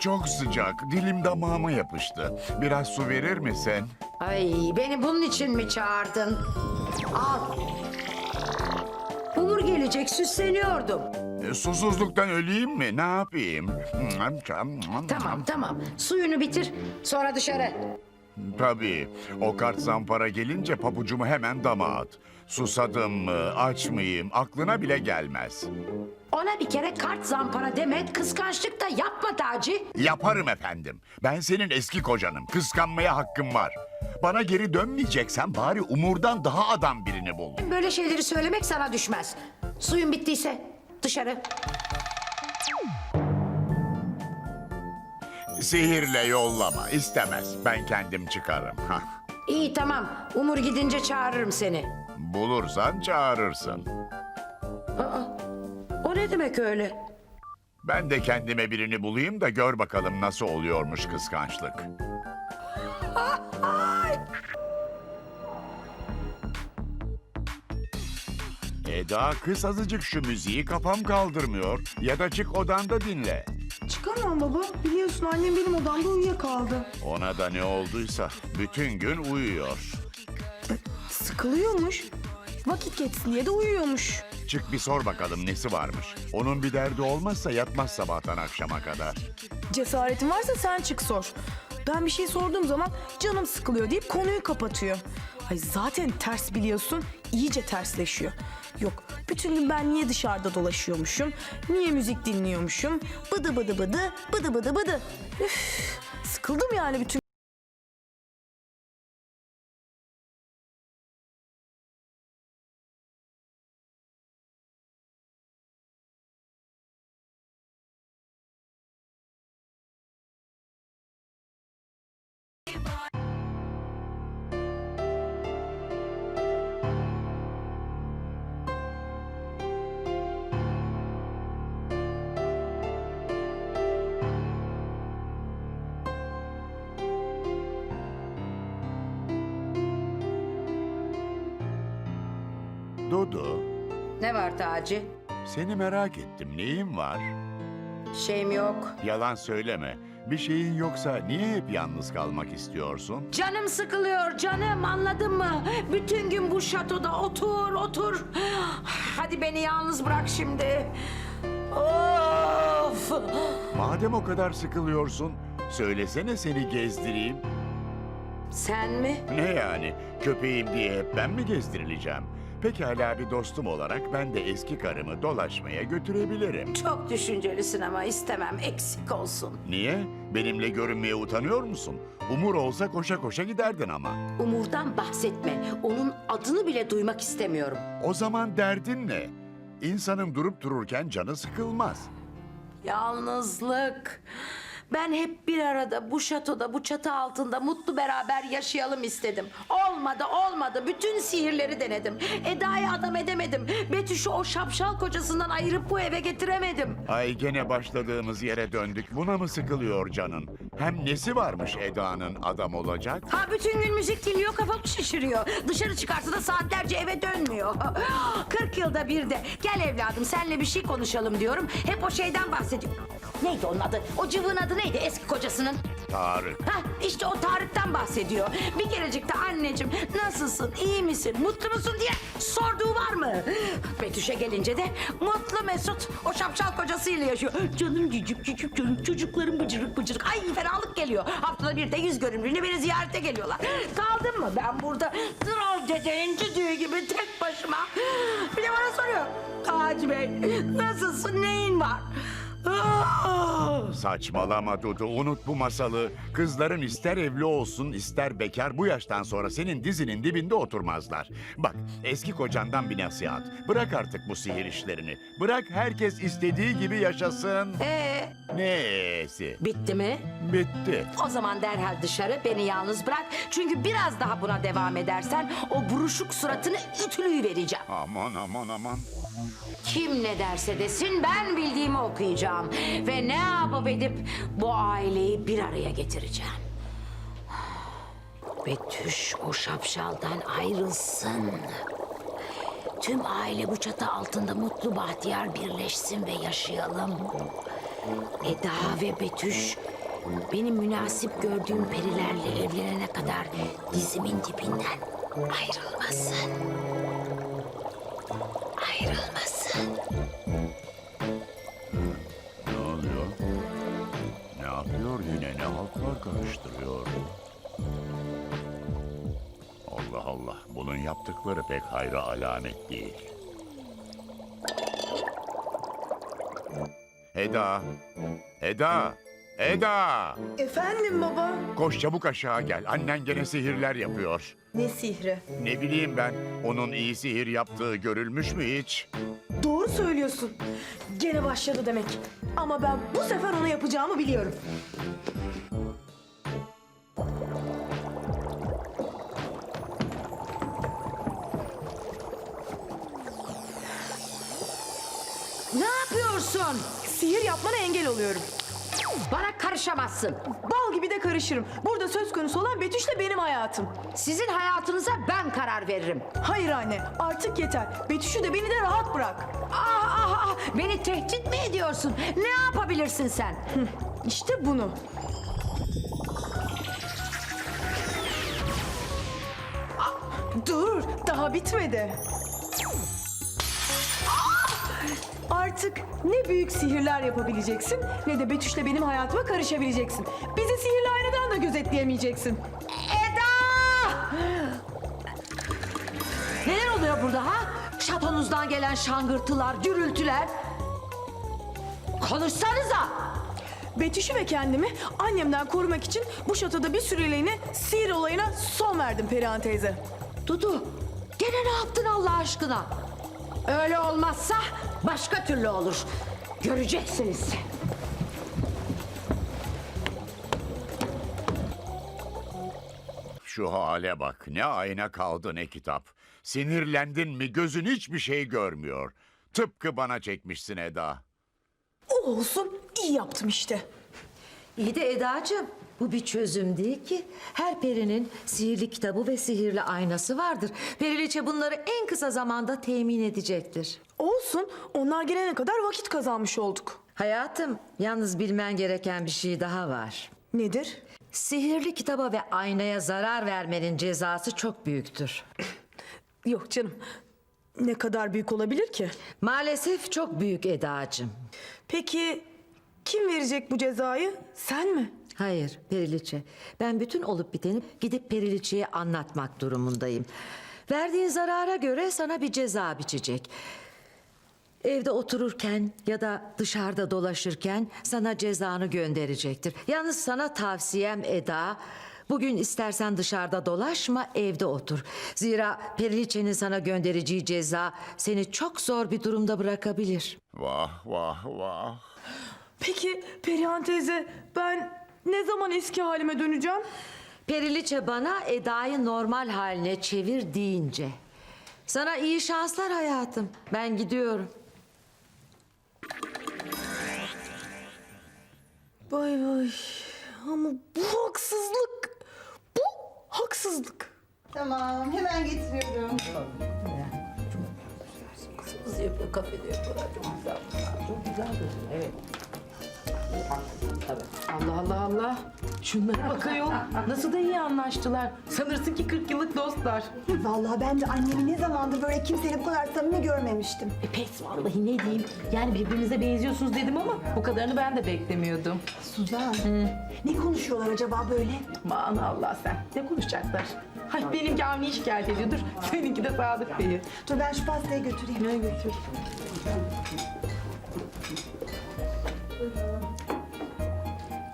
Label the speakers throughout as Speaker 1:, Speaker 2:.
Speaker 1: Çok sıcak. Dilim damağıma yapıştı. Biraz su verir misin?
Speaker 2: Ay beni bunun için mi çağırdın? Al. Umur gelecek süsleniyordum.
Speaker 1: E, Susuzluktan öleyim mi? Ne yapayım?
Speaker 2: Tamam tamam suyunu bitir sonra dışarı.
Speaker 1: Tabii. O kart zampara gelince pabucumu hemen dama at. Susadım mı, aç mıyım aklına bile gelmez.
Speaker 2: Ona bir kere kart zampara deme kıskançlık da yapma Taci.
Speaker 1: Yaparım efendim. Ben senin eski kocanım. Kıskanmaya hakkım var. Bana geri dönmeyeceksen bari Umur'dan daha adam birini bul.
Speaker 2: Böyle şeyleri söylemek sana düşmez. Suyun bittiyse dışarı.
Speaker 1: Sihirle yollama. istemez. Ben kendim çıkarım. Hah.
Speaker 2: İyi tamam Umur gidince çağırırım seni.
Speaker 1: Bulursan çağırırsın.
Speaker 2: O ne demek öyle?
Speaker 1: Ben de kendime birini bulayım da gör bakalım nasıl oluyormuş kıskançlık. Eda kız azıcık şu müziği kafam kaldırmıyor. Ya da çık odanda dinle.
Speaker 3: Çıkamam baba. Biliyorsun annem benim odamda uyuyakaldı.
Speaker 1: Ona da ne olduysa bütün gün uyuyor.
Speaker 3: Sıkılıyormuş. Vakit geçsin diye de uyuyormuş.
Speaker 1: Çık bir sor bakalım nesi varmış. Onun bir derdi olmazsa yatmaz sabahtan akşama kadar.
Speaker 3: Cesaretin varsa sen çık sor. Ben bir şey sorduğum zaman canım sıkılıyor deyip konuyu kapatıyor. Ay zaten ters biliyorsun, iyice tersleşiyor. Yok, bütün gün ben niye dışarıda dolaşıyormuşum, niye müzik dinliyormuşum, bıdı bıdı bıdı, bıdı bıdı bıdı. Üf, sıkıldım yani bütün
Speaker 1: Dudu,
Speaker 2: Ne var Taci?
Speaker 1: seni merak ettim. Neyin var?
Speaker 2: Şeyim yok.
Speaker 1: Yalan söyleme. Bir şeyin yoksa niye hep yalnız kalmak istiyorsun?
Speaker 2: Canım sıkılıyor canım anladın mı? Bütün gün bu şatoda otur otur. Hadi beni yalnız bırak şimdi. Of!
Speaker 1: Madem o kadar sıkılıyorsun, söylesene seni gezdireyim.
Speaker 2: Sen mi?
Speaker 1: Ne yani? Köpeğim diye hep ben mi gezdirileceğim? Pekala bir dostum olarak ben de eski karımı dolaşmaya götürebilirim.
Speaker 2: Çok düşüncelisin ama istemem eksik olsun.
Speaker 1: Niye? Benimle görünmeye utanıyor musun? Umur olsa koşa koşa giderdin ama.
Speaker 2: Umur'dan bahsetme. Onun adını bile duymak istemiyorum.
Speaker 1: O zaman derdin ne? İnsanın durup dururken canı sıkılmaz.
Speaker 2: Yalnızlık. Ben hep bir arada bu şatoda, bu çatı altında mutlu beraber yaşayalım istedim. Olmadı, olmadı. Bütün sihirleri denedim. Eda'yı adam edemedim. Betüş'ü o şapşal kocasından ayırıp bu eve getiremedim.
Speaker 1: Ay gene başladığımız yere döndük. Buna mı sıkılıyor canın? Hem nesi varmış Eda'nın adam olacak?
Speaker 2: Ha bütün gün müzik dinliyor, kafamı şişiriyor. Dışarı çıkarsa da saatlerce eve dönmüyor. 40 yılda bir de gel evladım senle bir şey konuşalım diyorum. Hep o şeyden bahsediyor. Neydi onun adı? O cıvığın adı neydi eski kocasının?
Speaker 1: Tarık.
Speaker 2: Ha işte o Tarık'tan bahsediyor. Bir kerecik de anneciğim nasılsın, iyi misin, mutlu musun diye sorduğu var mı? Betüş'e gelince de mutlu Mesut o şapşal kocasıyla yaşıyor. Canım cicik cicik canım çocuklarım bıcırık bıcırık. Ay fenalık geliyor. Haftada bir de yüz görümlüğüne beni ziyarete geliyorlar. Kaldım mı ben burada Troll dedenin düdüğü gibi tek başıma? Bir de bana soruyor. Taci Bey nasılsın, neyin var? Ah!
Speaker 1: Saçmalama Dudu, unut bu masalı. Kızların ister evli olsun ister bekar bu yaştan sonra senin dizinin dibinde oturmazlar. Bak eski kocandan bir nasihat. Bırak artık bu sihir işlerini. Bırak herkes istediği gibi yaşasın.
Speaker 2: Ee,
Speaker 1: Neyse,
Speaker 2: bitti mi?
Speaker 1: bitti.
Speaker 2: O zaman derhal dışarı beni yalnız bırak. Çünkü biraz daha buna devam edersen o buruşuk suratını ütülüyü vereceğim.
Speaker 1: Aman aman aman.
Speaker 2: Kim ne derse desin ben bildiğimi okuyacağım. Ve ne yapıp edip bu aileyi bir araya getireceğim. Betüş o şapşaldan ayrılsın. Tüm aile bu çatı altında mutlu bahtiyar birleşsin ve yaşayalım. Eda ve Betüş benim münasip gördüğüm perilerle evlenene kadar dizimin dibinden. Ayrılmasın.
Speaker 1: Yapıyor yine? Ne haltlar karıştırıyor? Allah Allah. Bunun yaptıkları pek hayra alamet değil. Eda! Eda! Eda!
Speaker 3: Efendim baba.
Speaker 1: Koş çabuk aşağı gel. Annen gene sihirler yapıyor.
Speaker 3: Ne sihri?
Speaker 1: Ne bileyim ben, onun iyi sihir yaptığı görülmüş mü hiç?
Speaker 3: Doğru söylüyorsun. Gene başladı demek. Ama ben bu sefer ona yapacağımı biliyorum.
Speaker 2: Ne yapıyorsun?
Speaker 3: Sihir yapmana engel oluyorum.
Speaker 2: Bana karışamazsın.
Speaker 3: Bal gibi de karışırım. Burada söz konusu olan Betüş'le benim hayatım.
Speaker 2: Sizin hayatınıza ben karar veririm.
Speaker 3: Hayır anne artık yeter. Betüş'ü de beni de rahat bırak.
Speaker 2: Ah ah ah beni tehdit mi ediyorsun? Ne yapabilirsin sen?
Speaker 3: İşte bunu. Ah, Dur daha bitmedi. Artık ne büyük sihirler yapabileceksin ne de Betüş'le benim hayatıma karışabileceksin. Bizi sihirli aynadan da gözetleyemeyeceksin.
Speaker 2: Eda! Neler oluyor burada ha? Şatonuzdan gelen şangırtılar, gürültüler. Konuşsanıza.
Speaker 3: Betüş'ü ve kendimi annemden korumak için bu şatoda bir süreliğine sihir olayına son verdim Perihan teyze.
Speaker 2: Dudu, gene ne yaptın Allah aşkına? Öyle olmazsa başka türlü olur. Göreceksiniz.
Speaker 1: Şu hale bak. Ne ayna kaldı ne kitap. Sinirlendin mi gözün hiçbir şey görmüyor. Tıpkı bana çekmişsin Eda.
Speaker 3: O olsun iyi yaptım işte.
Speaker 4: İyi de Eda'cığım bu bir çözüm değil ki. Her perinin sihirli kitabı ve sihirli aynası vardır. Periliçe bunları en kısa zamanda temin edecektir.
Speaker 3: Olsun onlar gelene kadar vakit kazanmış olduk.
Speaker 4: Hayatım yalnız bilmen gereken bir şey daha var.
Speaker 3: Nedir?
Speaker 4: Sihirli kitaba ve aynaya zarar vermenin cezası çok büyüktür.
Speaker 3: Yok canım. Ne kadar büyük olabilir ki?
Speaker 4: Maalesef çok büyük Eda'cığım.
Speaker 3: Peki kim verecek bu cezayı? Sen mi?
Speaker 4: Hayır Periliçe. Ben bütün olup biteni gidip Periliçe'ye anlatmak durumundayım. Verdiğin zarara göre sana bir ceza biçecek. Evde otururken ya da dışarıda dolaşırken sana cezanı gönderecektir. Yalnız sana tavsiyem Eda, bugün istersen dışarıda dolaşma, evde otur. Zira Periliçe'nin sana göndereceği ceza seni çok zor bir durumda bırakabilir.
Speaker 1: Vah vah vah.
Speaker 3: Peki Perihan teyze ben ne zaman eski halime döneceğim?
Speaker 4: Periliçe bana Eda'yı normal haline çevir deyince. Sana iyi şanslar hayatım. Ben gidiyorum.
Speaker 3: Vay vay. Ama bu haksızlık. Bu haksızlık.
Speaker 5: Tamam, hemen getiriyorum.
Speaker 6: Allah Allah Allah. Şunlara bak ayol. Nasıl da iyi anlaştılar. Sanırsın ki 40 yıllık dostlar.
Speaker 5: Vallahi ben de annemi ne zamandır böyle kimseyle bu kadar samimi görmemiştim.
Speaker 6: E pes vallahi ne diyeyim. Yani birbirinize benziyorsunuz dedim ama bu kadarını ben de beklemiyordum.
Speaker 5: Suzan, ne konuşuyorlar acaba böyle?
Speaker 6: Aman Allah sen. Ne konuşacaklar? Hay benimki Avni'yi şikayet ediyordur. Seninki de Sadık Bey'i.
Speaker 5: Dur ben şu pastayı götüreyim.
Speaker 6: Ne götür?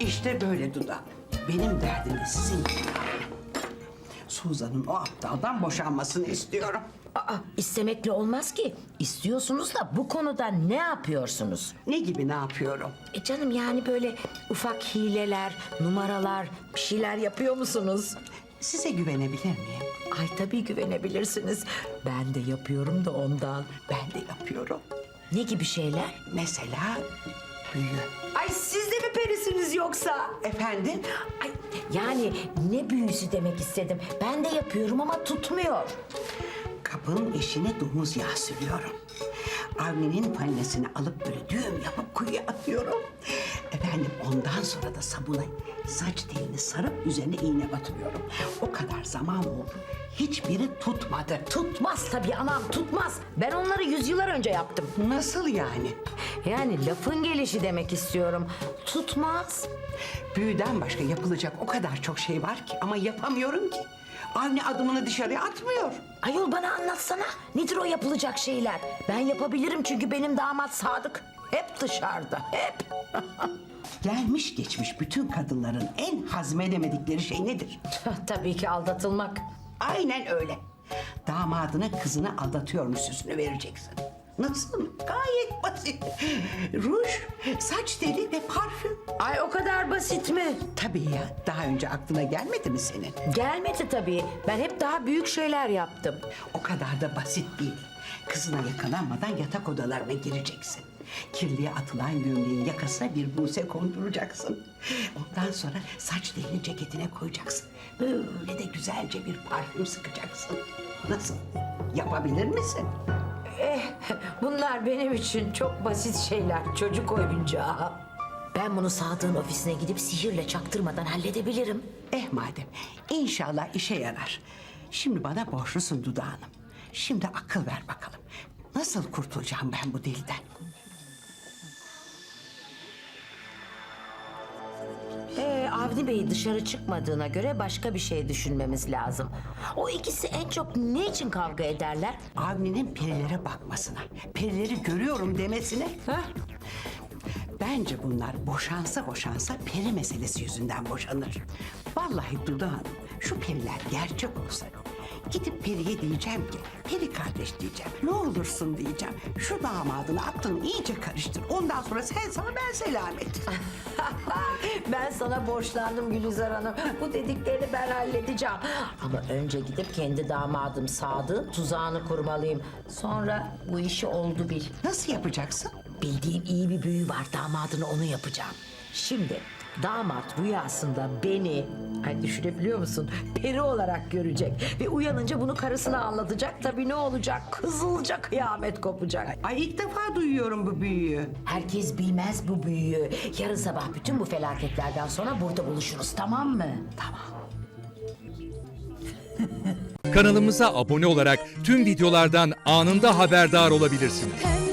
Speaker 7: İşte böyle Duda. Benim derdim de sizin gibi. Suzan'ın o aptaldan boşanmasını istiyorum.
Speaker 2: Aa, istemekle olmaz ki. İstiyorsunuz da bu konuda ne yapıyorsunuz?
Speaker 7: Ne gibi ne yapıyorum?
Speaker 2: E canım yani böyle ufak hileler, numaralar, bir şeyler yapıyor musunuz?
Speaker 7: Size güvenebilir miyim?
Speaker 2: Ay tabii güvenebilirsiniz. Ben de yapıyorum da ondan.
Speaker 7: Ben de yapıyorum.
Speaker 2: Ne gibi şeyler?
Speaker 7: Mesela büyü.
Speaker 2: Ay siz de mi perisiniz yoksa?
Speaker 7: Efendim?
Speaker 2: Ay yani ne büyüsü demek istedim. Ben de yapıyorum ama tutmuyor.
Speaker 7: Kapının eşine domuz yağı sürüyorum. Avni'nin faninesini alıp böyle düğüm yapıp kuyuya atıyorum. Efendim ondan sonra da sabuna saç telini sarıp üzerine iğne batırıyorum. O kadar zaman oldu. Hiçbiri tutmadı.
Speaker 2: Tutmaz tabii anam tutmaz. Ben onları yüzyıllar önce yaptım.
Speaker 7: Nasıl yani?
Speaker 2: Yani lafın gelişi demek istiyorum. Tutmaz.
Speaker 7: Büyüden başka yapılacak o kadar çok şey var ki ama yapamıyorum ki. Avni adımını dışarıya atmıyor.
Speaker 2: Ayol bana anlatsana. Nedir o yapılacak şeyler? Ben yapabilirim çünkü benim damat Sadık. Hep dışarıda, hep.
Speaker 7: Gelmiş geçmiş bütün kadınların en hazmedemedikleri şey nedir?
Speaker 2: Tabii ki aldatılmak.
Speaker 7: Aynen öyle. Damadına kızını aldatıyormuş süsünü vereceksin. Nasıl? Gayet basit. Ruj, saç teli ve parfüm.
Speaker 2: Ay o kadar basit mi?
Speaker 7: Tabii ya. Daha önce aklına gelmedi mi senin?
Speaker 2: Gelmedi tabii. Ben hep daha büyük şeyler yaptım.
Speaker 7: O kadar da basit değil. Kızına yakalanmadan yatak odalarına gireceksin. Kirliye atılan gömleğin yakasına bir buse konduracaksın. Ondan sonra saç telini ceketine koyacaksın. Böyle de güzelce bir parfüm sıkacaksın. Nasıl? Yapabilir misin?
Speaker 2: Eh, bunlar benim için çok basit şeyler. Çocuk oyuncağı. Ben bunu Sadık'ın ofisine gidip sihirle çaktırmadan halledebilirim.
Speaker 7: Eh madem inşallah işe yarar. Şimdi bana borçlusun Duda Hanım. Şimdi akıl ver bakalım. Nasıl kurtulacağım ben bu dilden?
Speaker 2: Avni Bey dışarı çıkmadığına göre başka bir şey düşünmemiz lazım. O ikisi en çok ne için kavga ederler?
Speaker 7: Avni'nin perilere bakmasına, perileri görüyorum demesine.
Speaker 2: Heh.
Speaker 7: Bence bunlar boşansa boşansa peri meselesi yüzünden boşanır. Vallahi Duda Hanım şu periler gerçek olsa gidip periye diyeceğim ki peri kardeş diyeceğim ne olursun diyeceğim şu damadını aklını iyice karıştır ondan sonra sen sana ben selamet.
Speaker 2: ben sana borçlandım Gülizar Hanım. Bu dediklerini ben halledeceğim. Ama önce gidip kendi damadım Sadık'ın tuzağını kurmalıyım. Sonra bu işi oldu bil.
Speaker 7: Nasıl yapacaksın?
Speaker 2: Bildiğim iyi bir büyü var damadını onu yapacağım. Şimdi damat rüyasında beni hani düşünebiliyor musun peri olarak görecek ve uyanınca bunu karısına anlatacak tabii ne olacak kızılca kıyamet kopacak.
Speaker 7: Ay ilk defa duyuyorum bu büyüyü.
Speaker 2: Herkes bilmez bu büyüyü. Yarın sabah bütün bu felaketlerden sonra burada buluşuruz tamam mı? Tamam.
Speaker 8: Kanalımıza abone olarak tüm videolardan anında haberdar olabilirsiniz.